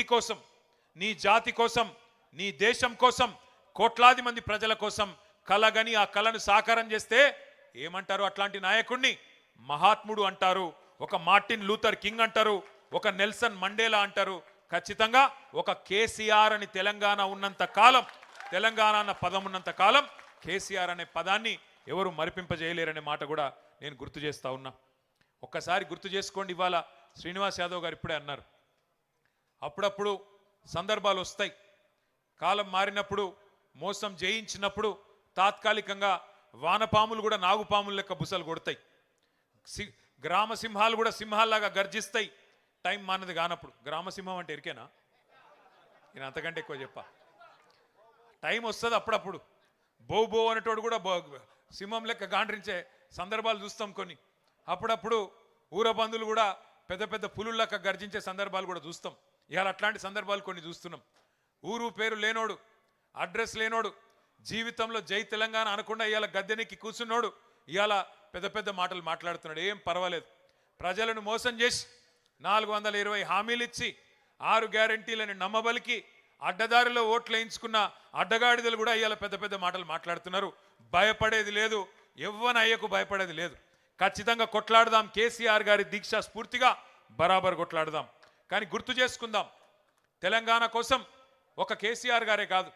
మట్టి కోసం నీ జాతి కోసం నీ దేశం కోసం కోట్లాది మంది ప్రజల కోసం కలగని ఆ కళను సాకారం చేస్తే ఏమంటారు అట్లాంటి నాయకుణ్ణి? మహాత్ముడు అంటారు ఒక మార్టిన్ లూథర్ కింగ్ అంటారు ఒక నెల్సన్ మండేలా అంటారు. ఖచ్చితంగా ఒక కేసీఆర్ అని తెలంగాణ ఉన్నంత కాలం తెలంగాణ అన్న పదం ఉన్నంత కాలం కేసీఆర్ అనే పదాన్ని ఎవరు మరిపింపజేయలేరనే మాట కూడా నేను గుర్తు చేస్తా ఉన్నా. ఒక్కసారి గుర్తు చేసుకోండి ఇవాళ శ్రీనివాస్ యాదవ్ గారు ఇప్పుడే అన్నారు. అప్పుడప్పుడు సందర్భాలు వస్తాయి. కాలం మారినప్పుడు మోసం జయించినప్పుడు తాత్కాలికంగా వానపాములు కూడా నాగుపాములు లెక్క బుసలు కొడతాయి. సి- గ్రామ సింహాలు కూడా సింహాల్లాగా గర్జిస్తాయి. టైం మానది కానప్పుడు. గ్రామ సింహం అంటే ఎరికేనా? నేను అంతకంటే ఎక్కువ చెప్పా. టైం వస్తుంది అప్పుడప్పుడు. బో బో అనేటోడు కూడా సింహం లెక్క గాండ్రించే సందర్భాలు చూస్తాం కొన్ని. అప్పుడప్పుడు ఊరబందులు కూడా పెద్ద పెద్ద పులులెక్క గర్జించే సందర్భాలు కూడా చూస్తాం. ఇవాళ అట్లాంటి సందర్భాలు కొన్ని చూస్తున్నాం. ఊరు పేరు లేనోడు అడ్రస్ లేనోడు జీవితంలో జై తెలంగాణ అనకుండా ఇవాళ గద్దెనెక్కి కూర్చున్నోడు ఇవాళ పెద్ద పెద్ద మాటలు మాట్లాడుతున్నాడు. ఏం పర్వాలేదు. ప్రజలను మోసం చేసి నాలుగు వందల ఇరవై హామీలు ఇచ్చి ఆరు గ్యారంటీలని నమ్మబలికి అడ్డదారిలో ఓట్లు వేయించుకున్న అడ్డగాడిదలు కూడా ఇవాళ పెద్ద పెద్ద మాటలు మాట్లాడుతున్నారు. భయపడేది లేదు. ఎవ్వన అయ్యకు భయపడేది లేదు. ఖచ్చితంగా కొట్లాడదాం. కేసీఆర్ గారి దీక్ష స్ఫూర్తిగా బరాబర్ కొట్లాడదాం. కానీ గుర్తు చేసుకుందాం. తెలంగాణ కోసం ఒక కేసీఆర్ గారే కాదు.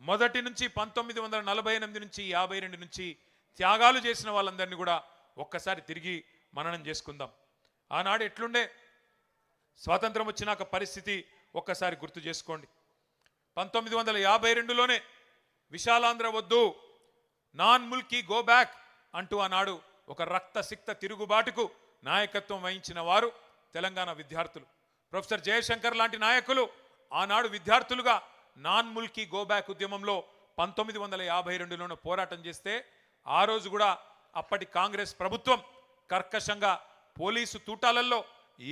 మొదటి నుంచి పంతొమ్మిది వందల నలభై ఎనిమిది నుంచి యాభై రెండు నుంచి త్యాగాలు చేసిన వాళ్ళందరినీ కూడా ఒక్కసారి తిరిగి మననం చేసుకుందాం. ఆనాడు ఎట్లుండే? స్వాతంత్రం వచ్చినాక పరిస్థితి ఒక్కసారి గుర్తు చేసుకోండి. పంతొమ్మిది వందల యాభై రెండులోనే విశాలాంధ్ర వద్దు నాన్ ముల్కీ గో బ్యాక్ అంటూ ఆనాడు ఒక రక్తసిక్త తిరుగుబాటుకు నాయకత్వం వహించిన వారు తెలంగాణ విద్యార్థులు. ప్రొఫెసర్ జయశంకర్ లాంటి నాయకులు ఆనాడు విద్యార్థులుగా నాన్ ముల్కీ గోబ్యాక్ ఉద్యమంలో పంతొమ్మిది వందల యాభై రెండులోనూ పోరాటం చేస్తే ఆ రోజు కూడా అప్పటి కాంగ్రెస్ ప్రభుత్వం కర్కశంగా పోలీసు తూటాలల్లో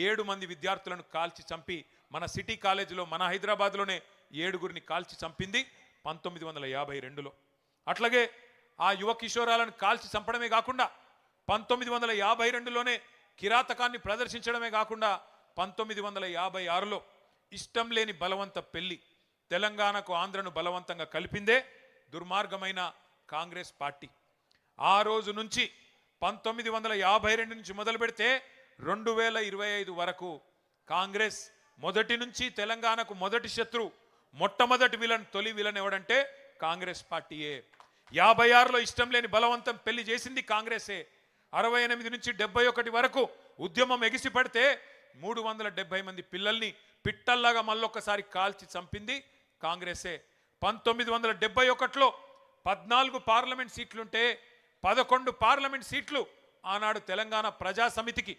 ఏడు మంది విద్యార్థులను కాల్చి చంపి మన సిటీ కాలేజీలో మన హైదరాబాద్లోనే ఏడుగురిని కాల్చి చంపింది పంతొమ్మిది వందల యాభై రెండులో. అట్లాగే ఆ యువ కిషోరాలను కాల్చి చంపడమే కాకుండా పంతొమ్మిది వందల యాభై రెండులోనే కిరాతకాన్ని ప్రదర్శించడమే కాకుండా పంతొమ్మిది వందల యాభై ఆరులో ఇష్టం లేని బలవంత పెళ్ళి తెలంగాణకు ఆంధ్రను బలవంతంగా కలిపిందే దుర్మార్గమైన కాంగ్రెస్ పార్టీ. ఆ రోజు నుంచి పంతొమ్మిది వందల యాభై రెండు నుంచి మొదలు పెడితే రెండు వేల ఇరవై ఐదు వరకు కాంగ్రెస్ మొదటి నుంచి తెలంగాణకు మొదటి శత్రు మొట్టమొదటి విలన్ తొలి విలన్ ఎవడంటే కాంగ్రెస్ పార్టీయే. యాభై ఆరులో ఇష్టం లేని బలవంతం పెళ్ళి చేసింది కాంగ్రెసే. అరవై ఎనిమిది నుంచి డెబ్బై ఒకటి వరకు ఉద్యమం ఎగిసి పడితే మూడు వందల డెబ్బై మంది పిల్లల్ని పిట్టల్లాగా మళ్ళొక్కసారి కాల్చి చంపింది కాంగ్రెసే. పంతొమ్మిది వందల డెబ్బై ఒకటిలో పద్నాలుగు పార్లమెంట్ సీట్లుంటే పదకొండు పార్లమెంట్ సీట్లు ఆనాడు తెలంగాణ ప్రజా సమితికి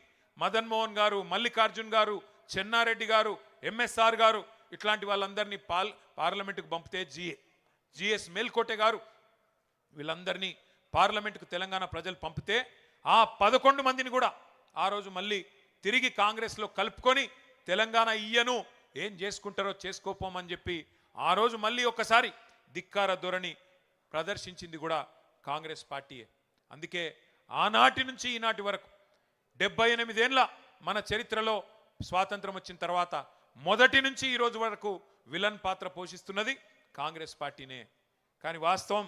గారు మల్లికార్జున్ గారు చెన్నారెడ్డి గారు ఎంఎస్ఆర్ గారు ఇట్లాంటి వాళ్ళందరినీ పాల్ పార్లమెంటుకు పంపితే జిఏ. జిఎస్ మేల్కోటె గారు వీళ్ళందరినీ పార్లమెంటుకు తెలంగాణ ప్రజలు పంపితే ఆ పదకొండు మందిని కూడా ఆ రోజు మళ్ళీ తిరిగి కాంగ్రెస్లో కలుపుకొని తెలంగాణ ఇయ్యను ఏం చేసుకుంటారో చేసుకోపోమని చెప్పి ఆ రోజు మళ్ళీ ఒక్కసారి ధిక్కార ధోరణి ప్రదర్శించింది కూడా కాంగ్రెస్ పార్టీయే. అందుకే ఆనాటి నుంచి ఈనాటి వరకు డెబ్బై ఎనిమిదేండ్ల మన చరిత్రలో స్వాతంత్రం వచ్చిన తర్వాత మొదటి నుంచి ఈ రోజు వరకు విలన్ పాత్ర పోషిస్తున్నది కాంగ్రెస్ పార్టీనే. కానీ వాస్తవం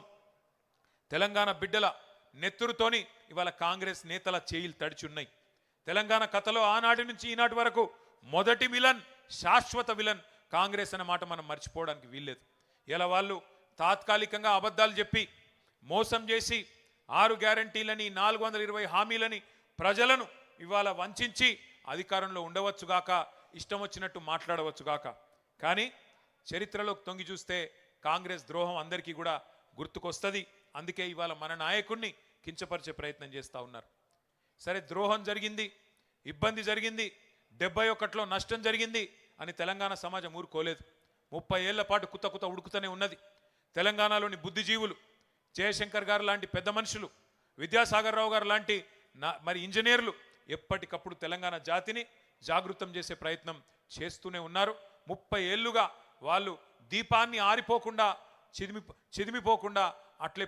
తెలంగాణ బిడ్డల నెత్తురుతోని ఇవాళ కాంగ్రెస్ నేతల చేయిలు తడిచున్నాయి తెలంగాణ కథలో ఆనాటి నుంచి ఈనాటి వరకు మొదటి విలన్ శాశ్వత విలన్ కాంగ్రెస్ అనే మాట మనం మర్చిపోవడానికి వీల్లేదు. ఇలా వాళ్ళు తాత్కాలికంగా అబద్ధాలు చెప్పి మోసం చేసి ఆరు గ్యారంటీలని నాలుగు వందల ఇరవై హామీలని ప్రజలను ఇవాళ వంచి అధికారంలో ఉండవచ్చుగాక ఇష్టం వచ్చినట్టు మాట్లాడవచ్చుగాక కానీ చరిత్రలోకి తొంగి చూస్తే కాంగ్రెస్ ద్రోహం అందరికీ కూడా గుర్తుకొస్తుంది. అందుకే ఇవాళ మన నాయకుణ్ణి కించపరిచే ప్రయత్నం చేస్తూ ఉన్నారు. సరే ద్రోహం జరిగింది. ఇబ్బంది జరిగింది. డెబ్బై ఒకటిలో నష్టం జరిగింది అని తెలంగాణ సమాజం ఊరుకోలేదు. ముప్పై ఏళ్ళ పాటు కుత కుత ఉడుకుతూనే ఉన్నది. తెలంగాణలోని బుద్ధిజీవులు జయశంకర్ గారు లాంటి పెద్ద మనుషులు విద్యాసాగర్ రావు గారు లాంటి మరి ఇంజనీర్లు ఎప్పటికప్పుడు తెలంగాణ జాతిని జాగృతం చేసే ప్రయత్నం చేస్తూనే ఉన్నారు. ముప్పై ఏళ్ళుగా వాళ్ళు దీపాన్ని ఆరిపోకుండా చిదిమి చిదిమిపోకుండా అట్లే